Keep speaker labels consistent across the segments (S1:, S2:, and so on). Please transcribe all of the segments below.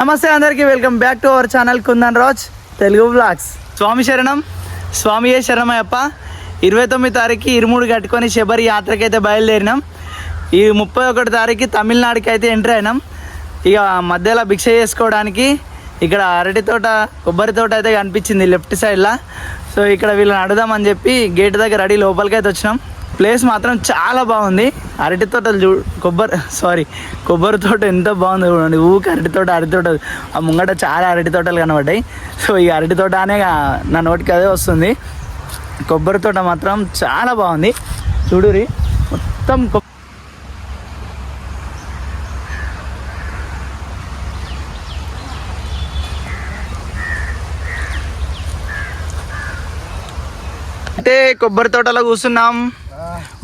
S1: నమస్తే అందరికీ welcome back to our channel Kundan Raj Telugu blogs స్వామి శరణం స్వామియే శరణమయ్యప్ప. ఇరవై తొమ్మిది తారీఖు ఇరుముడు కట్టుకొని శబరి యాత్రకి అయితే బయలుదేరినాం. ఈ ముప్పై ఒకటి తారీఖు తమిళనాడుకి అయితే ఎంటర్ అయినాం. ఇక మధ్యలో భిక్ష చేసుకోవడానికి ఇక్కడ అరటి తోట కొబ్బరి తోట అయితే కనిపించింది లెఫ్ట్ సైడ్లో. సో ఇక్కడ వీళ్ళని అడుదామని చెప్పి గేట్ దగ్గర రెడీ లోపలికి అయితే వచ్చినాం. ప్లేస్ మాత్రం చాలా బాగుంది. అరటి తోటలు చూ కొబ్బరి సారీ కొబ్బరి తోట ఎంత బాగుంది చూడండి. ఊకి అరటి తోట అరటి తోట. ఆ ముంగట చాలా అరటి తోటలు కనబడ్డాయి. సో ఈ అరటి తోట అనే నా నోటికి అదే వస్తుంది. కొబ్బరి తోట మాత్రం చాలా బాగుంది. చూడురి మొత్తం అయితే కొబ్బరి తోటలో కూర్చున్నాం.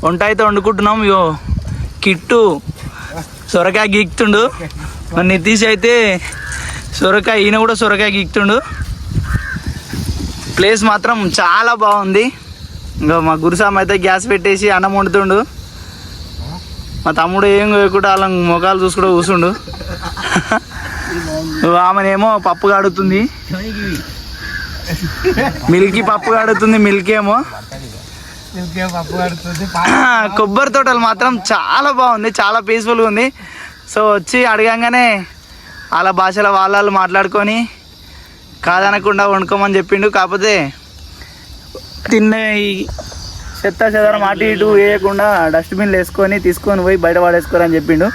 S1: వంట అయితే వండుకుంటున్నాం ఇగో. కిట్టు. సొరకాయ గీక్తుండు. మన నితీష్ అయితే సొరకాయ ఈయన కూడా సొరకాయ గీక్తుండు. ప్లేస్ మాత్రం చాలా బాగుంది. ఇంకా మా గురుసామ అయితే గ్యాస్ పెట్టేసి అన్నం వండుతుండు. మా తమ్ముడు ఏం కోయకుండా వాళ్ళ ముఖాలు చూసుకుంటూ కూర్చుండు. ఆమెనేమో పప్పు కాడుతుంది. మిల్కీ పప్పు కాడుతుంది మిల్కీ ఏమో కొబ్బరి తోటలు మాత్రం చాలా బాగుంది చాలా పీస్ఫుల్గా ఉంది. సో వచ్చి అడగంగానే వాళ్ళ భాషలో వాళ్ళు మాట్లాడుకొని కాదనకుండా వండుకోమని చెప్పిండు. కాకపోతే తిన్న చెత్త చెదరం అటు ఇటు వేయకుండా డస్ట్బిన్లు వేసుకొని తీసుకొని పోయి బయట పడేసుకోరని చెప్పిండు.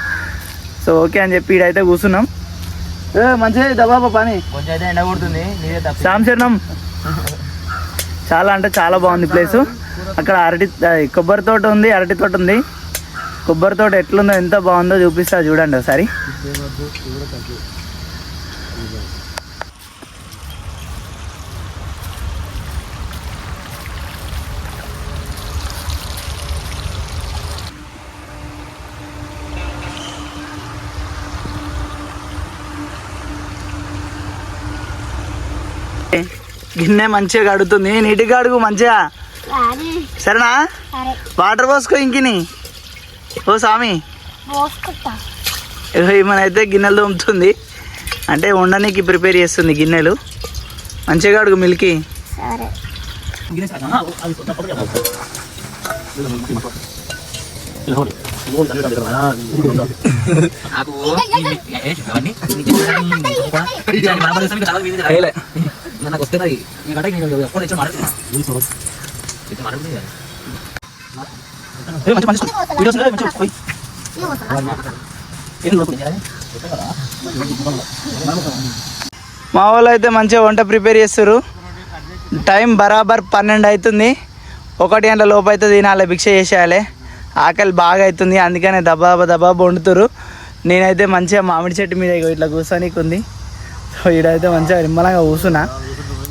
S1: సో ఓకే అని చెప్పి ఈడైతే కూర్చున్నాం. ఏ మంచిగా దబాబా పని.
S2: కొంచెం అయితే ఎండ కొడుతుంది
S1: చాలా అంటే చాలా బాగుంది ప్లేసు అక్కడ అరటి కొబ్బరి తోట ఉంది అరటి తోట ఉంది. కొబ్బరి తోట ఎట్లుందో ఎంత బాగుందో చూపిస్తా చూడండి ఒకసారి. గిన్నె మంచిగా కడుగుతుంది. నీటిగా అడుగు మంచిగా. సరేనా?
S3: సరే.
S1: వాటర్ పోసుకో ఇంకిని. ఓ స్వామి. ఏమైతే గిన్నెలు తోముతుంది. అంటే ఉండడానికి ప్రిపేర్ చేస్తుంది గిన్నెలు. మంచిగా అడుగు మిల్కి.
S2: నాకు అవన్నీ
S1: మా వాళ్ళు అయితే మంచిగా వంట ప్రిపేర్ చేస్తారు టైం బరాబర్ పన్నెండు అవుతుంది ఒకటి గంటల లోపు అయితే తినాలి భిక్ష చేసేయాలి. ఆకలి బాగా అవుతుంది అందుకనే దబాబా దబాబా వండుతారు నేనైతే మంచిగా మామిడి చెట్టు మీద ఇట్లా కూర్చోనికి ఉంది సో ఈడైతే మంచిగా నిమ్మలంగా కూర్చున్నా.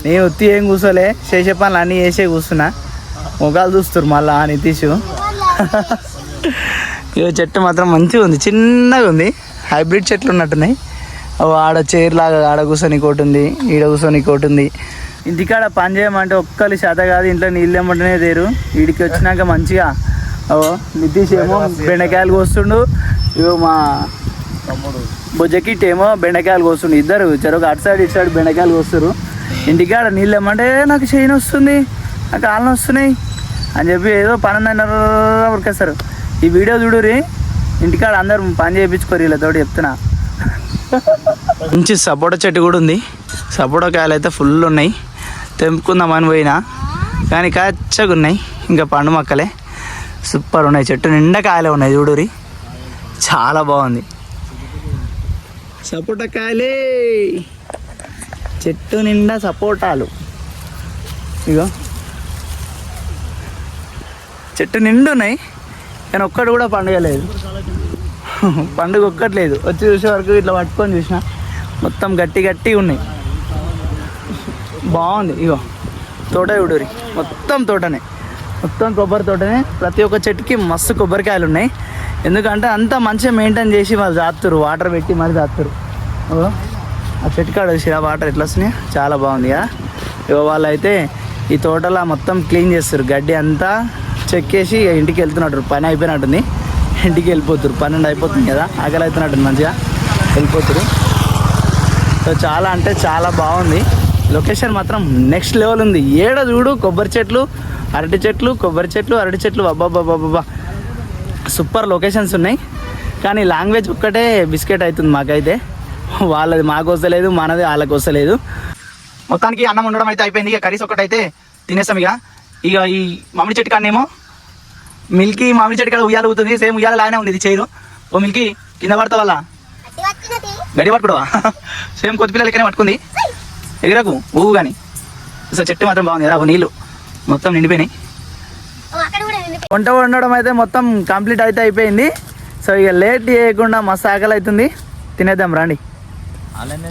S1: నేను ఉత్తి ఏం కూర్చోలే చేసే పనులు అన్నీ చేసే కూర్చున్నా. ముఖాలు చూస్తారు మళ్ళా నితీష్. ఇగో చెట్టు మాత్రం మంచిగా ఉంది చిన్నగా ఉంది. హైబ్రిడ్ చెట్లు ఉన్నట్టున్నాయి. ఓ ఆడ చైర్ లాగా ఆడ కూర్చొని కోటి ఉంది ఈడ కూర్చొని కోటి ఉంది. ఇంటికాడ పని చేయమంటే ఒక్కరి శాత కాదు ఇంట్లో నీళ్ళు ఏమంటేనే తేరు వీడికి వచ్చినాక మంచిగా ఓ నితీష్ ఏమో బెండకాయలు కోస్తుండు. ఇగో మా బొజ్జకిట్ ఏమో బెండకాయలు కోస్తుండు. ఇద్దరు చెరొక అటు సైడ్ ఇటు సైడ్ బెండకాయలు కోస్తారు ఇంటికాడ నీళ్ళు ఏమంటే నాకు చేయని వస్తుంది నాకు కాళ్ళని వస్తున్నాయి అని చెప్పి ఏదో పని ఉందన్నారు ఉరికేస్తారు. ఈ వీడియో చూడురి ఇంటికాడ అందరు పని చేయించుకోరు వీళ్ళతోటి చెప్తున్నా. మంచి సపోటా చెట్టు కూడా ఉంది. సపోటా కాయలు అయితే ఫుల్ ఉన్నాయి. తెంపుకుందామని పోయినా కానీ కచ్చగా ఉన్నాయి. ఇంకా పండు మొక్కలే. సూపర్ ఉన్నాయి. చెట్టు నిండా కాయలే ఉన్నాయి చూడురి చాలా బాగుంది. సపోటా కాయలే. చెట్టు నిండా సపోటాలు. ఇగో. చెట్టు నిండు ఉన్నాయి కానీ ఒక్కటి కూడా పండుగ లేదు. పండుగ ఒక్కట్లేదు వచ్చి చూసే వరకు ఇట్లా పట్టుకొని చూసిన మొత్తం గట్టి గట్టి ఉన్నాయి. బాగుంది ఇగో. తోట చూడరి మొత్తం తోటనే. మొత్తం కొబ్బరి తోటనే. ప్రతి ఒక్క చెట్టుకి మస్తు కొబ్బరికాయలు ఉన్నాయి. ఎందుకంటే అంతా మంచిగా మెయింటైన్ చేసి వాళ్ళు జాతురు వాటర్ పెట్టి మరి జాతురు ఓ ఆ చెట్టు కాడ వచ్చి ఆ వాటర్ ఎట్లా వస్తున్నాయి? చాలా బాగుంది కదా. ఇగో వాళ్ళు అయితే ఈ తోటలో మొత్తం క్లీన్ చేస్తారు గడ్డి అంతా చెక్కేసి ఇంటికి వెళ్తున్నట్టు పని అయిపోయినట్టుంది. ఇంటికి వెళ్ళిపోతురు పన్నెండు అయిపోతుంది కదా. ఆకలి అవుతున్నట్టుంది మంచిగా. వెళ్ళిపోతురు సో చాలా అంటే చాలా బాగుంది. లొకేషన్ మాత్రం నెక్స్ట్ లెవెల్ ఉంది. ఏడ చూడు కొబ్బరి చెట్లు అరటి చెట్లు కొబ్బరి చెట్లు అరటి చెట్లు. అబ్బాబ్బాబ్బాబ్బా సూపర్ లొకేషన్స్ ఉన్నాయి. కానీ లాంగ్వేజ్ ఒక్కటే బిస్కెట్ అవుతుంది మాకైతే. వాళ్ళది మాకు వస్తలేదు మనది వాళ్ళకి వస్తలేదు. మొత్తానికి అన్నం ఉండడం అయితే అయిపోయింది. ఇక కర్రీస్ ఒకటి అయితే తినేసాం ఇక. ఇక ఈ మామిడి చెట్టు కాడనేమో మిల్కీ మామిడి చెట్టు కాడ ఉయ్యాలు అవుతుంది సేమ్ ఉయ్యాల లాగానే ఉంది ఇది చైరు ఓ మిల్కీ కింద పడతా వల్ల గడి పట్టుకోవా సేమ్ కొత్త పిల్లలకనే పట్టుకుంది. ఎగిరకు ఊగు కానీ సో చెట్టు మాత్రం బాగుంది కదా నీళ్ళు మొత్తం నిండిపోయినాయి. వంట వండడం అయితే మొత్తం కంప్లీట్ అయితే అయిపోయింది. సో ఇక లేట్ చేయకుండా మస్తు ఆకలి అవుతుంది. తినేద్దాం రండి.
S2: అలానే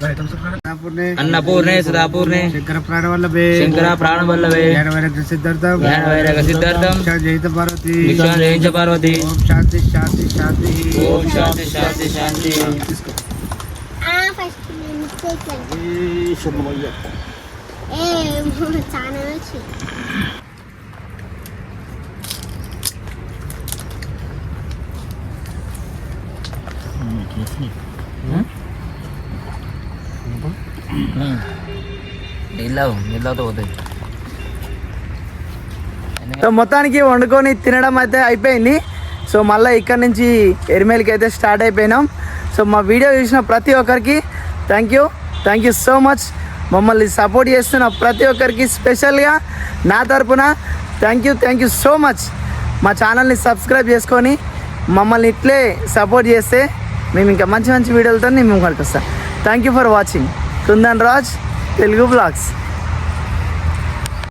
S3: తాగిన
S2: అన్నపూర్ణే సుధాపూర్ణే.
S4: శంకర ప్రాణవల్లభే
S2: శంకర ప్రాణవల్లవే
S4: జ్ఞానవైరాగ్య సిద్ధార్థం.
S2: జ్ఞాన వైరాగ సిద్ధార్థం
S4: జయిత పార్వతి.
S2: విశ్వాన్ జయించ పార్వతి.
S4: ఓం శాంతి శాంతి శాంతి.
S2: ఓం శాంతి శాంతి శాంతి.
S3: ఏ చాలా వచ్చి
S2: నీళ్ళు నీళ్ళతో పోతాయి
S1: సో మొత్తానికి వండుకొని తినడం అయితే అయిపోయింది. సో మళ్ళీ ఇక్కడ నుంచి ఎరిమేలకి అయితే స్టార్ట్ అయిపోయినాం. సో మా వీడియో చూసిన ప్రతి ఒక్కరికి thank you thank you so much మమ్మల్ని సపోర్ట్ చేస్తున్న ప్రతి ఒక్కరికి స్పెషల్గా నా తరపున thank you thank you so much మా ఛానల్ని సబ్స్క్రైబ్ చేసుకొని మమ్మల్ని ఇట్లే సపోర్ట్ చేస్తే మేము ఇంకా మంచి మంచి వీడియోలతో మేము కనిపిస్తాం thank you for watching Kundan Raj Telugu blogs